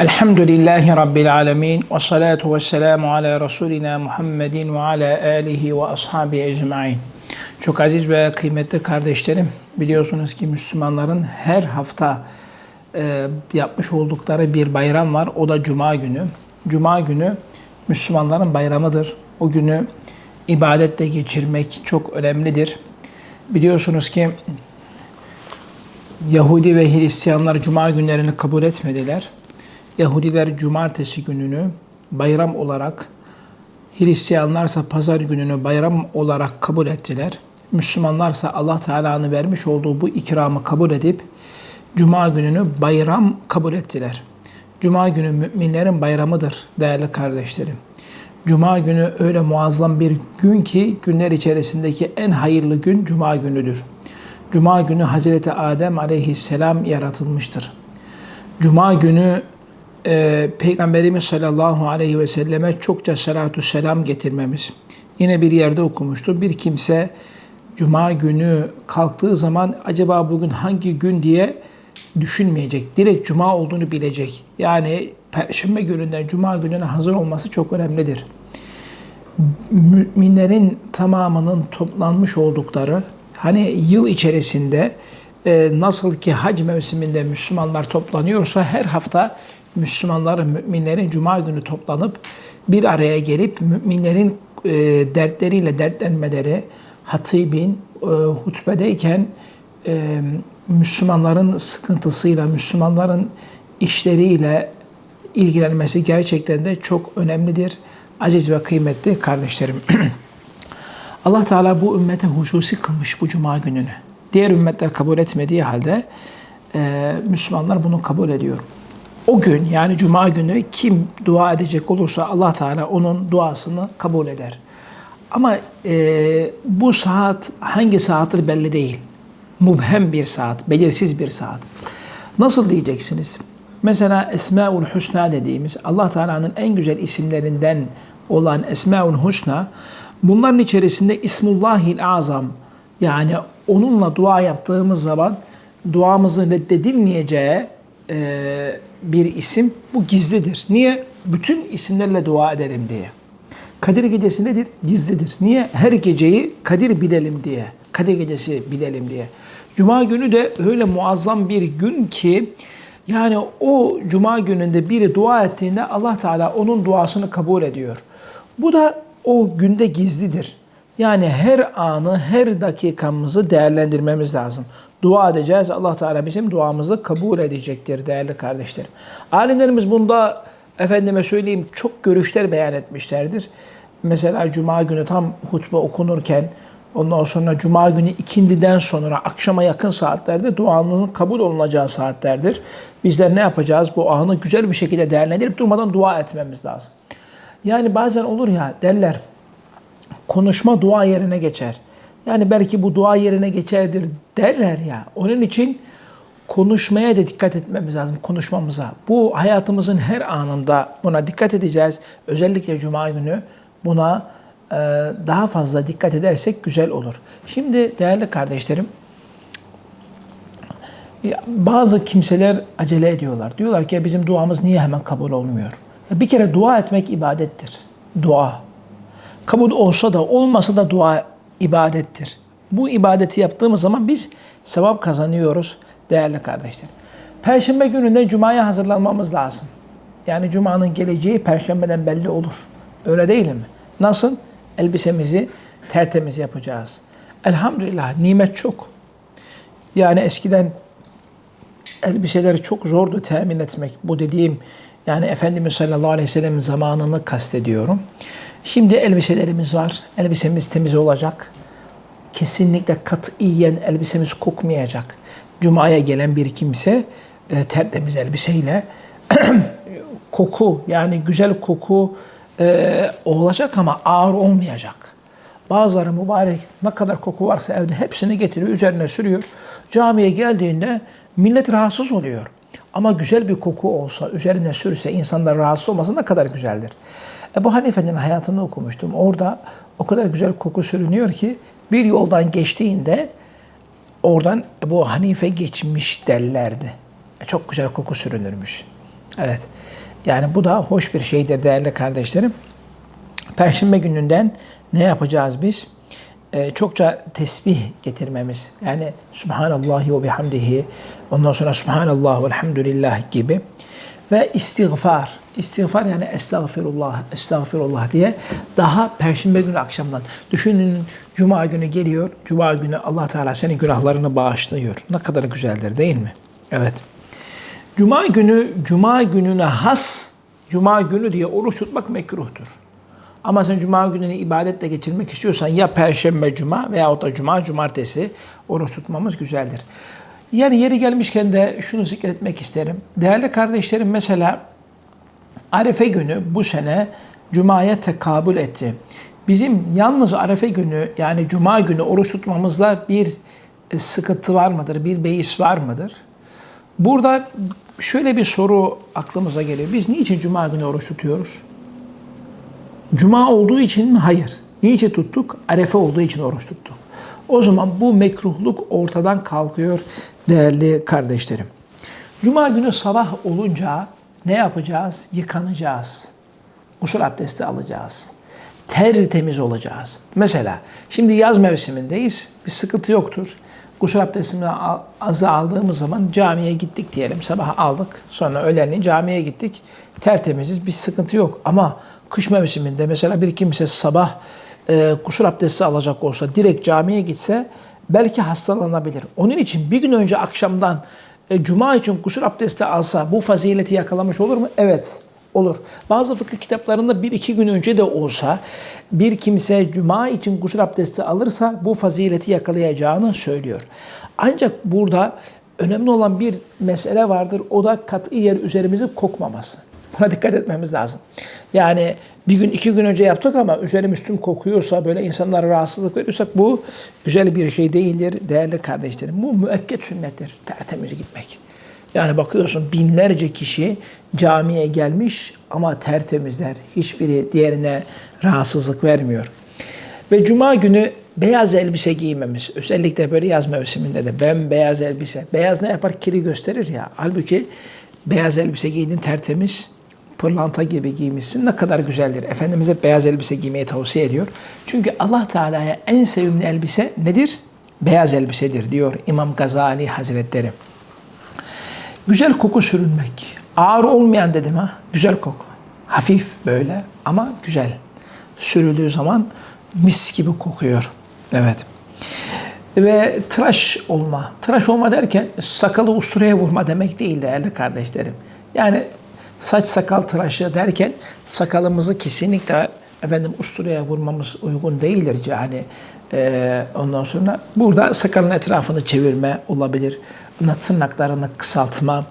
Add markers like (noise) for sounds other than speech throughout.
Elhamdülillahi Rabbil alemin ve salatu ve selamu ala Resulina Muhammedin ve ala alihi ve ashabi ecmain. Çok aziz ve kıymetli kardeşlerim, biliyorsunuz ki Müslümanların her hafta e, yapmış oldukları bir bayram var. O da Cuma günü. Cuma günü Müslümanların bayramıdır. O günü ibadette geçirmek çok önemlidir. Biliyorsunuz ki Yahudi ve Hristiyanlar Cuma günlerini kabul etmediler. Yahudiler cumartesi gününü bayram olarak, Hristiyanlarsa pazar gününü bayram olarak kabul ettiler. Müslümanlarsa Allah Teala'nın vermiş olduğu bu ikramı kabul edip Cuma gününü bayram kabul ettiler. Cuma günü müminlerin bayramıdır değerli kardeşlerim. Cuma günü öyle muazzam bir gün ki günler içerisindeki en hayırlı gün Cuma günüdür. Cuma günü Hazreti Adem aleyhisselam yaratılmıştır. Cuma günü e, Peygamberimiz sallallahu aleyhi ve selleme çokça salatu selam getirmemiz. Yine bir yerde okumuştu. Bir kimse Cuma günü kalktığı zaman acaba bugün hangi gün diye düşünmeyecek. Direkt Cuma olduğunu bilecek. Yani Perşembe gününden Cuma gününe hazır olması çok önemlidir. Müminlerin tamamının toplanmış oldukları, hani yıl içerisinde e, nasıl ki hac mevsiminde Müslümanlar toplanıyorsa her hafta Müslümanların, müminlerin Cuma günü toplanıp bir araya gelip müminlerin e, dertleriyle dertlenmeleri, hatibin e, hutbedeyken e, Müslümanların sıkıntısıyla, Müslümanların işleriyle ilgilenmesi gerçekten de çok önemlidir. Aziz ve kıymetli kardeşlerim. (clears throat) Allah Teala bu ümmete hususi kılmış bu cuma gününü. Diğer ümmetler kabul etmediği halde e, Müslümanlar bunu kabul ediyor. O gün yani cuma günü kim dua edecek olursa Allah Teala onun duasını kabul eder. Ama e, bu saat hangi saattir belli değil. Mubhem bir saat, belirsiz bir saat. Nasıl diyeceksiniz? Mesela Esmaül Hüsna dediğimiz Allah Teala'nın en güzel isimlerinden olan Esmaül Hüsna bunların içerisinde İsmullahil Azam yani onunla dua yaptığımız zaman duamızın reddedilmeyeceği e, bir isim. Bu gizlidir. Niye? Bütün isimlerle dua edelim diye. Kadir gecesi nedir? Gizlidir. Niye? Her geceyi Kadir bilelim diye. Kadir gecesi bilelim diye. Cuma günü de öyle muazzam bir gün ki yani o cuma gününde biri dua ettiğinde Allah Teala onun duasını kabul ediyor. Bu da o günde gizlidir. Yani her anı, her dakikamızı değerlendirmemiz lazım. Dua edeceğiz. Allah Teala bizim duamızı kabul edecektir değerli kardeşlerim. Alimlerimiz bunda efendime söyleyeyim çok görüşler beyan etmişlerdir. Mesela cuma günü tam hutbe okunurken ondan sonra cuma günü ikindiden sonra akşama yakın saatlerde duanızın kabul olunacağı saatlerdir. Bizler ne yapacağız? Bu anı güzel bir şekilde değerlendirip durmadan dua etmemiz lazım. Yani bazen olur ya derler konuşma dua yerine geçer. Yani belki bu dua yerine geçerdir derler ya. Onun için konuşmaya da dikkat etmemiz lazım, konuşmamıza. Bu hayatımızın her anında buna dikkat edeceğiz. Özellikle Cuma günü buna e, daha fazla dikkat edersek güzel olur. Şimdi değerli kardeşlerim, bazı kimseler acele ediyorlar. Diyorlar ki bizim duamız niye hemen kabul olmuyor? Bir kere dua etmek ibadettir. Dua. Kabul olsa da olmasa da dua ibadettir. Bu ibadeti yaptığımız zaman biz sevap kazanıyoruz değerli kardeşlerim. Perşembe gününden Cuma'ya hazırlanmamız lazım. Yani Cuma'nın geleceği Perşembeden belli olur. Öyle değil mi? Nasıl? Elbisemizi tertemiz yapacağız. Elhamdülillah nimet çok. Yani eskiden elbiseleri çok zordu temin etmek. Bu dediğim yani Efendimiz sallallahu aleyhi ve sellem zamanını kastediyorum. Şimdi elbiselerimiz var. Elbisemiz temiz olacak. Kesinlikle katiyen elbisemiz kokmayacak. Cuma'ya gelen bir kimse e, tertemiz elbiseyle (clears throat) koku yani güzel koku e, olacak ama ağır olmayacak. Bazıları mübarek ne kadar koku varsa evde hepsini getiriyor, üzerine sürüyor. Camiye geldiğinde millet rahatsız oluyor. Ama güzel bir koku olsa, üzerine sürse, insanlar rahatsız olmasa ne kadar güzeldir. Ebu Hanife'nin hayatını okumuştum. Orada o kadar güzel koku sürünüyor ki bir yoldan geçtiğinde oradan Ebu Hanife geçmiş derlerdi. E, çok güzel koku sürünürmüş. Evet. Yani bu da hoş bir şeydir değerli kardeşlerim. Perşembe gününden ne yapacağız biz? Ee, çokça tesbih getirmemiz. Yani Subhanallahi ve bihamdihi, ondan sonra Subhanallah ve elhamdülillah gibi. Ve istiğfar. İstiğfar yani estağfirullah, estağfirullah diye daha perşembe günü akşamdan. Düşünün cuma günü geliyor. Cuma günü Allah Teala senin günahlarını bağışlıyor. Ne kadar güzeldir değil mi? Evet. Cuma günü, cuma gününe has, cuma günü diye oruç tutmak mekruhtur. Ama sen cuma gününü ibadetle geçirmek istiyorsan ya perşembe cuma veyahut da cuma cumartesi oruç tutmamız güzeldir. Yani yeri gelmişken de şunu zikretmek isterim. Değerli kardeşlerim mesela Arefe günü bu sene Cuma'ya tekabül etti. Bizim yalnız Arefe günü yani Cuma günü oruç tutmamızda bir e, sıkıntı var mıdır? Bir beis var mıdır? Burada şöyle bir soru aklımıza geliyor. Biz niçin Cuma günü oruç tutuyoruz? Cuma olduğu için mi? Hayır. Niçin tuttuk? Arefe olduğu için oruç tuttuk. O zaman bu mekruhluk ortadan kalkıyor değerli kardeşlerim. Cuma günü sabah olunca ne yapacağız? Yıkanacağız. Usul abdesti alacağız. Tertemiz olacağız. Mesela şimdi yaz mevsimindeyiz. Bir sıkıntı yoktur. Gusül abdestini azı aldığımız zaman camiye gittik diyelim. Sabah aldık. Sonra öğlenleyin camiye gittik. Tertemiziz. Bir sıkıntı yok. Ama kış mevsiminde mesela bir kimse sabah e, gusül abdesti alacak olsa direkt camiye gitse belki hastalanabilir. Onun için bir gün önce akşamdan e, cuma için gusül abdesti alsa bu fazileti yakalamış olur mu? Evet olur. Bazı fıkıh kitaplarında bir iki gün önce de olsa bir kimse cuma için gusül abdesti alırsa bu fazileti yakalayacağını söylüyor. Ancak burada önemli olan bir mesele vardır. O da katı yer üzerimizi kokmaması. Buna dikkat etmemiz lazım. Yani bir gün iki gün önce yaptık ama üzerim üstüm kokuyorsa böyle insanlara rahatsızlık veriyorsak bu güzel bir şey değildir değerli kardeşlerim. Bu müekket sünnettir. Tertemiz gitmek. Yani bakıyorsun binlerce kişi camiye gelmiş ama tertemizler. Hiçbiri diğerine rahatsızlık vermiyor. Ve cuma günü beyaz elbise giymemiz. Özellikle böyle yaz mevsiminde de ben beyaz elbise. Beyaz ne yapar? Kiri gösterir ya. Halbuki beyaz elbise giydin tertemiz pırlanta gibi giymişsin. Ne kadar güzeldir. Efendimiz hep beyaz elbise giymeyi tavsiye ediyor. Çünkü Allah Teala'ya en sevimli elbise nedir? Beyaz elbisedir diyor İmam Gazali Hazretleri. Güzel koku sürünmek. Ağır olmayan dedim ha. Güzel koku. Hafif böyle ama güzel. Sürüldüğü zaman mis gibi kokuyor. Evet. Ve tıraş olma. Tıraş olma derken sakalı usturaya vurma demek değil değerli kardeşlerim. Yani saç sakal tıraşı derken sakalımızı kesinlikle efendim usturaya vurmamız uygun değildir. Yani e, ondan sonra burada sakalın etrafını çevirme olabilir. Buna tırnaklarını kısaltma,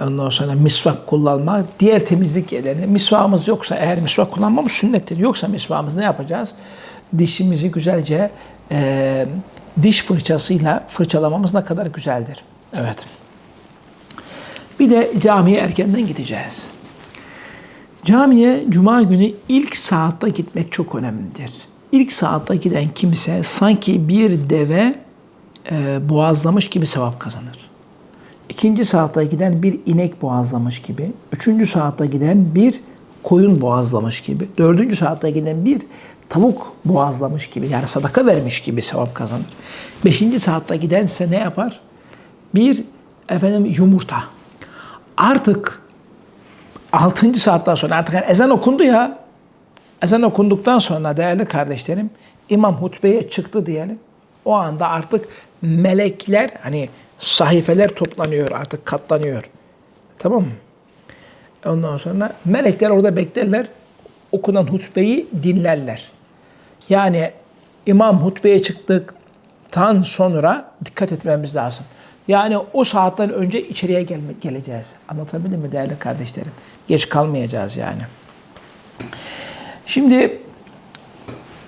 ondan sonra misvak kullanma, diğer temizlik yerlerini. Misvağımız yoksa eğer misvak kullanmamız sünnettir. Yoksa misvağımız ne yapacağız? Dişimizi güzelce e, diş fırçasıyla fırçalamamız ne kadar güzeldir. Evet. Bir de camiye erkenden gideceğiz. Camiye cuma günü ilk saatte gitmek çok önemlidir. İlk saatte giden kimse sanki bir deve e, boğazlamış gibi sevap kazanır. İkinci saatte giden bir inek boğazlamış gibi. Üçüncü saatte giden bir koyun boğazlamış gibi. Dördüncü saatte giden bir tavuk boğazlamış gibi. Yani sadaka vermiş gibi sevap kazanır. Beşinci saatte gidense ne yapar? Bir efendim yumurta. Artık altıncı saatten sonra artık yani ezan okundu ya. Ezan okunduktan sonra değerli kardeşlerim imam hutbeye çıktı diyelim. O anda artık melekler hani sahifeler toplanıyor artık katlanıyor. Tamam mı? Ondan sonra melekler orada beklerler. Okunan hutbeyi dinlerler. Yani imam hutbeye çıktıktan sonra dikkat etmemiz lazım. Yani o saatten önce içeriye gelmek geleceğiz. Anlatabildim mi değerli kardeşlerim? Geç kalmayacağız yani. Şimdi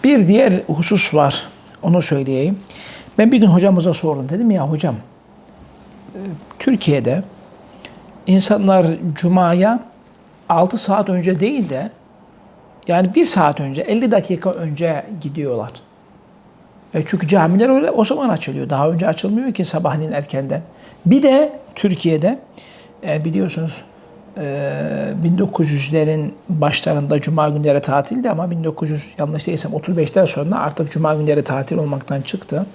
bir diğer husus var. Onu söyleyeyim. Ben bir gün hocamıza sordum. Dedim ya hocam e, Türkiye'de insanlar Cuma'ya 6 saat önce değil de yani 1 saat önce, 50 dakika önce gidiyorlar. E çünkü camiler öyle o zaman açılıyor. Daha önce açılmıyor ki sabahleyin erkenden. Bir de Türkiye'de e, biliyorsunuz Ee, 1900'lerin başlarında cuma günleri tatildi ama 1900 yanlış değilsem 35'ten sonra artık cuma günleri tatil olmaktan çıktı.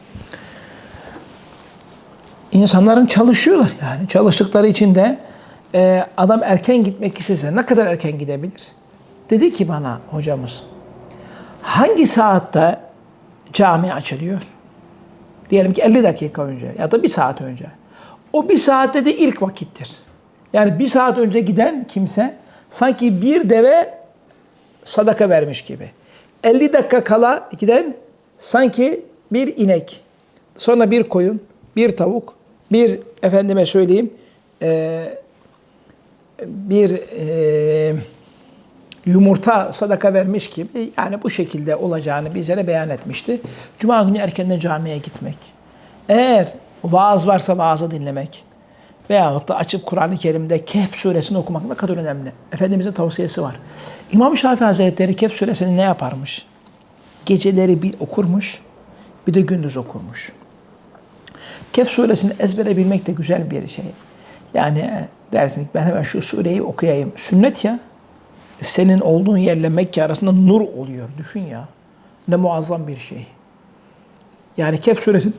İnsanların çalışıyorlar yani çalıştıkları için de e, adam erken gitmek istese ne kadar erken gidebilir? Dedi ki bana hocamız hangi saatte cami açılıyor? Diyelim ki 50 dakika önce ya da bir saat önce. O bir saatte de ilk vakittir. Yani bir saat önce giden kimse sanki bir deve sadaka vermiş gibi. 50 dakika kala giden sanki bir inek, sonra bir koyun, bir tavuk, bir efendime söyleyeyim e, bir yumurta sadaka vermiş gibi yani bu şekilde olacağını bizlere beyan etmişti. Cuma günü erkenden camiye gitmek. Eğer vaaz varsa vaazı dinlemek veyahut da açıp Kur'an-ı Kerim'de Kehf suresini okumak ne kadar önemli. Efendimizin tavsiyesi var. İmam Şafii Hazretleri Kehf suresini ne yaparmış? Geceleri bir okurmuş, bir de gündüz okurmuş. Kehf suresini ezbere bilmek de güzel bir şey. Yani e, dersin ben hemen şu sureyi okuyayım. Sünnet ya. Senin olduğun yerle Mekke arasında nur oluyor. Düşün ya. Ne muazzam bir şey. Yani Kehf suresini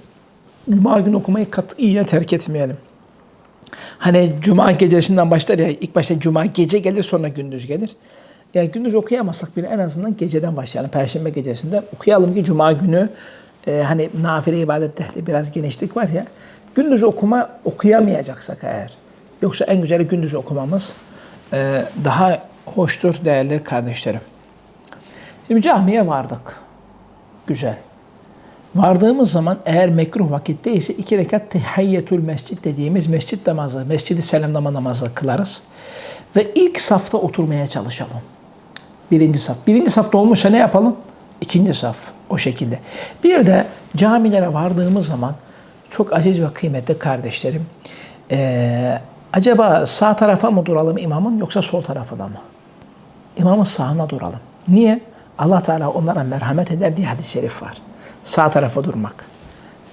Cuma günü okumayı katiyen terk etmeyelim. Hani Cuma gecesinden başlar ya, ilk başta Cuma gece gelir sonra gündüz gelir. Yani gündüz okuyamazsak bile en azından geceden başlayalım. Perşembe gecesinden okuyalım ki Cuma günü e, hani nafile ibadette biraz genişlik var ya. Gündüz okuma okuyamayacaksak eğer. Yoksa en güzeli gündüz okumamız e, daha hoştur değerli kardeşlerim. Şimdi camiye vardık. Güzel. Vardığımız zaman eğer mekruh vakitteyse iki rekat tehiyyetul mescid dediğimiz mescit namazı, mescidi selamlama namazı kılarız. Ve ilk safta oturmaya çalışalım. Birinci saf. Birinci safta olmuşsa ne yapalım? İkinci saf. O şekilde. Bir de camilere vardığımız zaman çok aziz ve kıymetli kardeşlerim. Ee, acaba sağ tarafa mı duralım imamın yoksa sol tarafına mı? İmamın sağına duralım. Niye? Allah Teala onlara merhamet eder diye hadis-i şerif var. Sağ tarafa durmak.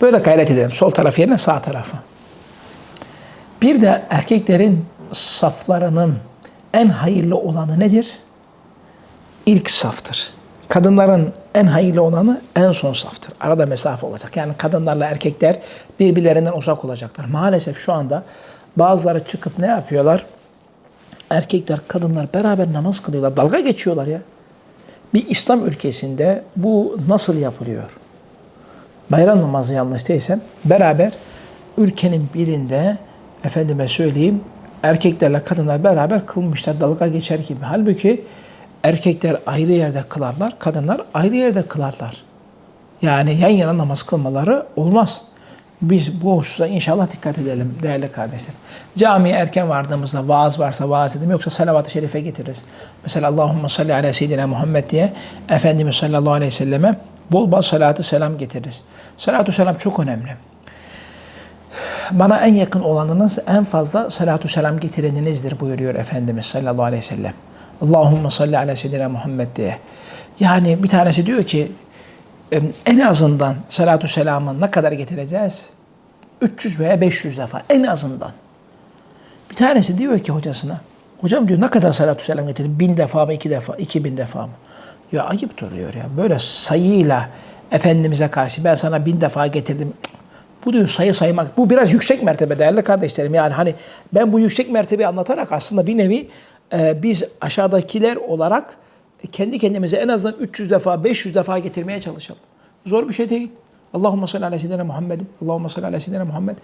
Böyle gayret edelim. Sol taraf yerine sağ tarafa. Bir de erkeklerin saflarının en hayırlı olanı nedir? İlk saftır. Kadınların en hayırlı olanı en son saftır. Arada mesafe olacak. Yani kadınlarla erkekler birbirlerinden uzak olacaklar. Maalesef şu anda bazıları çıkıp ne yapıyorlar? Erkekler, kadınlar beraber namaz kılıyorlar. Dalga geçiyorlar ya. Bir İslam ülkesinde bu nasıl yapılıyor? bayram namazı yanlış değilsem beraber ülkenin birinde efendime söyleyeyim erkeklerle kadınlar beraber kılmışlar dalga geçer gibi. Halbuki erkekler ayrı yerde kılarlar, kadınlar ayrı yerde kılarlar. Yani yan yana namaz kılmaları olmaz. Biz bu hususa inşallah dikkat edelim değerli kardeşler. Camiye erken vardığımızda vaaz varsa vaaz edelim yoksa salavat-ı şerife getiririz. Mesela Allahümme salli ala seyyidina Muhammed diye Efendimiz sallallahu aleyhi ve selleme bol bol salatı selam getiririz. Salatü selam çok önemli. Bana en yakın olanınız en fazla salatü selam getireninizdir buyuruyor Efendimiz sallallahu aleyhi ve sellem. Allahümme salli ala seyyidina Muhammed diye. Yani bir tanesi diyor ki en azından salatü selamı ne kadar getireceğiz? 300 veya 500 defa en azından. Bir tanesi diyor ki hocasına, hocam diyor ne kadar salatü selam getirin? Bin defa mı, iki defa, iki bin defa mı? Ya ayıp duruyor ya. Böyle sayıyla Efendimiz'e karşı ben sana bin defa getirdim. Bu diyor sayı saymak. Bu biraz yüksek mertebe değerli kardeşlerim. Yani hani ben bu yüksek mertebeyi anlatarak aslında bir nevi e, biz aşağıdakiler olarak kendi kendimize en azından 300 defa, 500 defa getirmeye çalışalım. Zor bir şey değil. Allahümme salli ala seyyidina Muhammedin. Allahümme salli ala seyyidina Muhammed.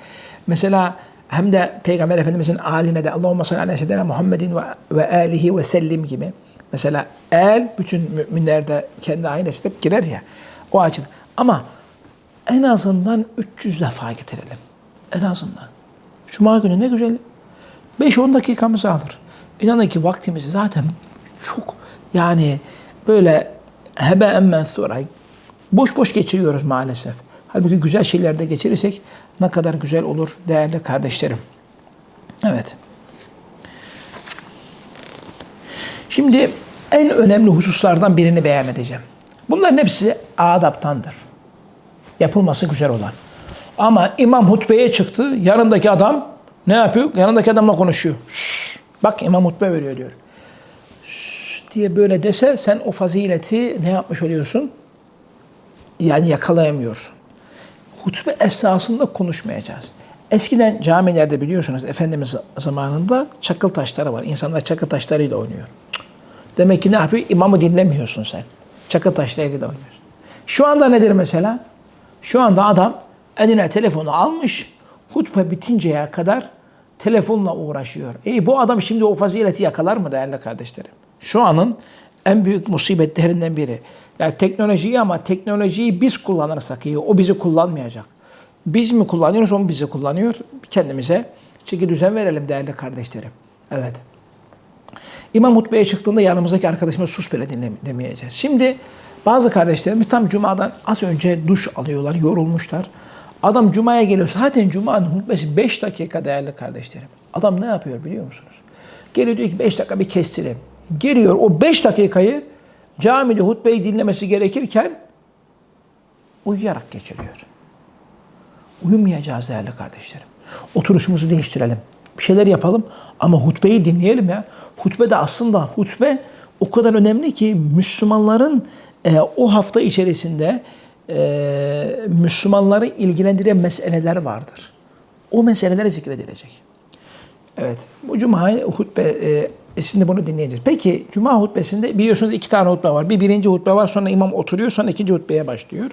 Mesela hem de Peygamber Efendimizin aline de Allahümme salli ala seyyidina Muhammedin ve, ve alihi ve sellim gibi. Mesela el bütün müminler kendi ailesi de girer ya. O açıdan. Ama en azından 300 defa getirelim. En azından. Cuma günü ne güzel. 5-10 dakikamızı alır. İnanın ki vaktimizi zaten çok yani böyle hebe emmen sonra boş boş geçiriyoruz maalesef. Halbuki güzel şeylerde geçirirsek ne kadar güzel olur değerli kardeşlerim. Evet. Şimdi en önemli hususlardan birini beyan edeceğim. Bunların hepsi adaptandır. Yapılması güzel olan. Ama imam hutbeye çıktı. Yanındaki adam ne yapıyor? Yanındaki adamla konuşuyor. Şşş, Bak imam hutbe veriyor diyor. Diye böyle dese sen o fazileti ne yapmış oluyorsun? Yani yakalayamıyorsun. Hutbe esnasında konuşmayacağız. Eskiden camilerde biliyorsunuz Efendimiz zamanında çakıl taşları var. İnsanlar çakıl taşlarıyla oynuyor. Demek ki ne yapıyor? İmamı dinlemiyorsun sen. Çakıl taşlarıyla oynuyorsun. Şu anda nedir mesela? Şu anda adam eline telefonu almış, hutbe bitinceye kadar telefonla uğraşıyor. E bu adam şimdi o fazileti yakalar mı değerli kardeşlerim? Şu anın en büyük musibetlerinden biri. Yani teknolojiyi ama teknolojiyi biz kullanırsak iyi, o bizi kullanmayacak. Biz mi kullanıyoruz, o mu bizi kullanıyor? Kendimize çeki düzen verelim değerli kardeşlerim. Evet. İmam hutbeye çıktığında yanımızdaki arkadaşımız sus bile dinlemeyeceğiz. Şimdi bazı kardeşlerimiz tam cumadan az önce duş alıyorlar, yorulmuşlar. Adam cumaya geliyor. Zaten cumanın hutbesi 5 dakika değerli kardeşlerim. Adam ne yapıyor biliyor musunuz? Geliyor diyor ki 5 dakika bir kestireyim. Geliyor o 5 dakikayı camide hutbeyi dinlemesi gerekirken uyuyarak geçiriyor. Uyumayacağız değerli kardeşlerim. Oturuşumuzu değiştirelim. Bir şeyler yapalım ama hutbeyi dinleyelim ya. Hutbe de aslında hutbe o kadar önemli ki Müslümanların e, o hafta içerisinde e, Müslümanları ilgilendiren meseleler vardır. O meseleler zikredilecek. Evet, bu cuma hutbe e, şimdi bunu dinleyeceğiz. Peki cuma hutbesinde biliyorsunuz iki tane hutbe var. Bir birinci hutbe var, sonra imam oturuyor, sonra ikinci hutbeye başlıyor.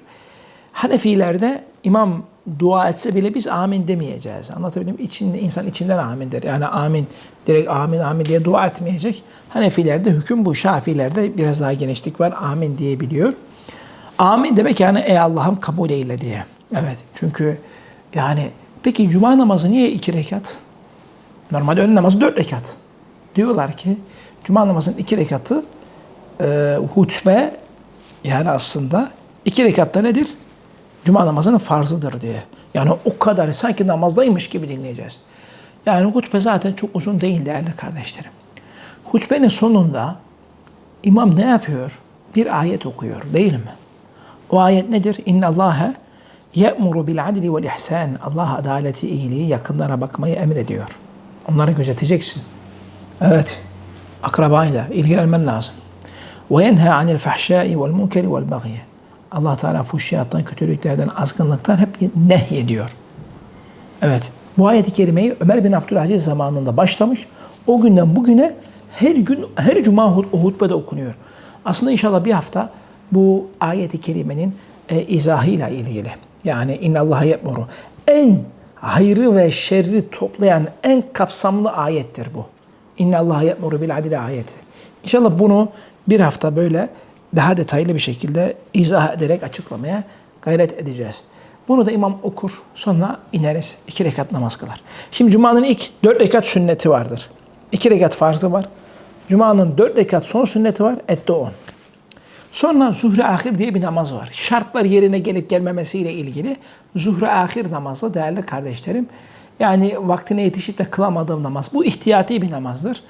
Hanefilerde imam dua etse bile biz amin demeyeceğiz. Anlatabildim mi? İçinde, insan içinden amin der. Yani amin, direkt amin amin diye dua etmeyecek. Hanefilerde hüküm bu. Şafilerde biraz daha genişlik var. Amin diyebiliyor. Amin demek yani ey Allah'ım kabul eyle diye. Evet çünkü yani peki cuma namazı niye iki rekat? Normalde öğle namazı dört rekat. Diyorlar ki cuma namazının iki rekatı e, hutbe yani aslında iki rekatta nedir? Cuma namazının farzıdır diye. Yani o kadar sanki namazdaymış gibi dinleyeceğiz. Yani hutbe zaten çok uzun değil değerli kardeşlerim. Hutbenin sonunda imam ne yapıyor? Bir ayet okuyor değil mi? O ayet nedir? İnna Allahe ye'muru bil adli vel ihsan. Allah adaleti, iyiliği, yakınlara bakmayı emrediyor. Onları gözeteceksin. Evet. Akrabayla ilgilenmen lazım. Ve yenha anil fahşai vel munkeri vel bagye. Allah Teala fuhşiyattan, kötülüklerden, azgınlıktan hep nehyediyor. Evet. Bu ayet-i kerimeyi Ömer bin Abdülaziz zamanında başlamış. O günden bugüne her gün, her cuma hutbede okunuyor. Aslında inşallah bir hafta bu ayet-i kerimenin e, izahıyla ilgili. Yani inna Allah yemuru. En hayrı ve şerri toplayan en kapsamlı ayettir bu. İnna Allah yemuru bil adil ayeti. İnşallah bunu bir hafta böyle daha detaylı bir şekilde izah ederek açıklamaya gayret edeceğiz. Bunu da imam okur, sonra ineriz, iki rekat namaz kılar. Şimdi Cuma'nın ilk dört rekat sünneti vardır. İki rekat farzı var. Cuma'nın dört rekat son sünneti var, ette on. Sonra zuhre ahir diye bir namaz var. Şartlar yerine gelip gelmemesiyle ilgili zuhre ahir namazı değerli kardeşlerim. Yani vaktine yetişip de kılamadığım namaz. Bu ihtiyati bir namazdır.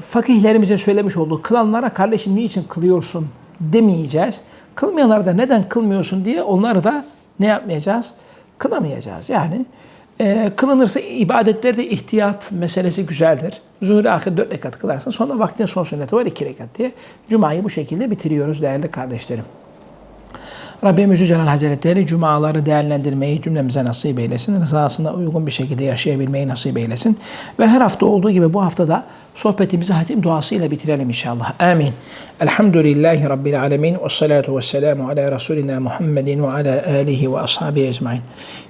Fakihlerimizin söylemiş olduğu kılanlara kardeşim niçin kılıyorsun demeyeceğiz. Kılmayanlara da neden kılmıyorsun diye onları da ne yapmayacağız? Kılamayacağız. Yani e, kılınırsa ibadetlerde ihtiyat meselesi güzeldir. Zuhur ahir dört rekat kılarsın. Sonra vaktin son sünneti var iki rekat diye. Cuma'yı bu şekilde bitiriyoruz değerli kardeşlerim. Rabbimiz Celal Hazretleri cumaları değerlendirmeyi cümlemize nasip eylesin. Rızasına uygun bir şekilde yaşayabilmeyi nasip eylesin. Ve her hafta olduğu gibi bu hafta da sohbetimizi hatim duasıyla bitirelim inşallah. Amin. Elhamdülillahi Rabbil alemin. Ve salatu ve selamu ala Resulina Muhammedin ve ala alihi ve ashabi ecmain.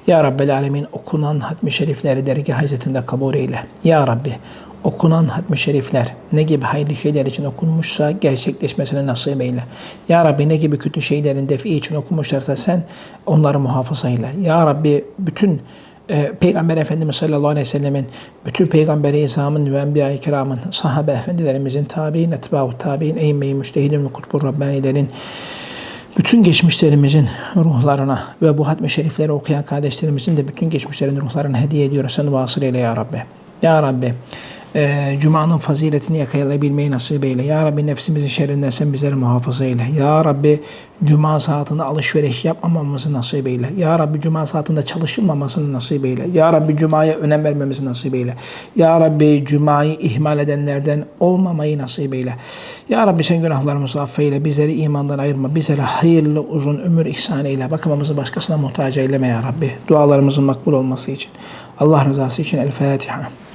Ya Rabbil alemin okunan hatmi şerifleri dergah hazretinde kabul eyle. Ya Rabbi okunan hatmi şerifler ne gibi hayırlı şeyler için okunmuşsa gerçekleşmesine nasip eyle. Ya Rabbi ne gibi kötü şeylerin defi için okunmuşlarsa sen onları muhafaza eyle. Ya Rabbi bütün e, Peygamber Efendimiz sallallahu aleyhi ve sellemin, bütün Peygamber-i İzam'ın ve Enbiya-i Kiram'ın, sahabe efendilerimizin, tabi'in, etba'u tabi'in, eyyime-i müştehidin ve kutbur Rabbanilerin, bütün geçmişlerimizin ruhlarına ve bu hatmi şerifleri okuyan kardeşlerimizin de bütün geçmişlerin ruhlarına hediye ediyoruz. Seni vasıl eyle ya Rabbi. Ya Rabbi e, Cuma'nın faziletini yakalayabilmeyi nasip eyle. Ya Rabbi nefsimizin şerrinden sen bizleri muhafaza eyle. Ya Rabbi Cuma saatinde alışveriş yapmamamızı nasip eyle. Ya Rabbi Cuma saatinde çalışılmamasını nasip eyle. Ya Rabbi Cuma'ya önem vermemizi nasip eyle. Ya Rabbi Cuma'yı ihmal edenlerden olmamayı nasip eyle. Ya Rabbi sen günahlarımızı affeyle. Bizleri imandan ayırma. Bizlere hayırlı uzun ömür ihsan eyle. Bakımımızı başkasına muhtaç eyleme ya Rabbi. Dualarımızın makbul olması için. Allah rızası için El Fatiha.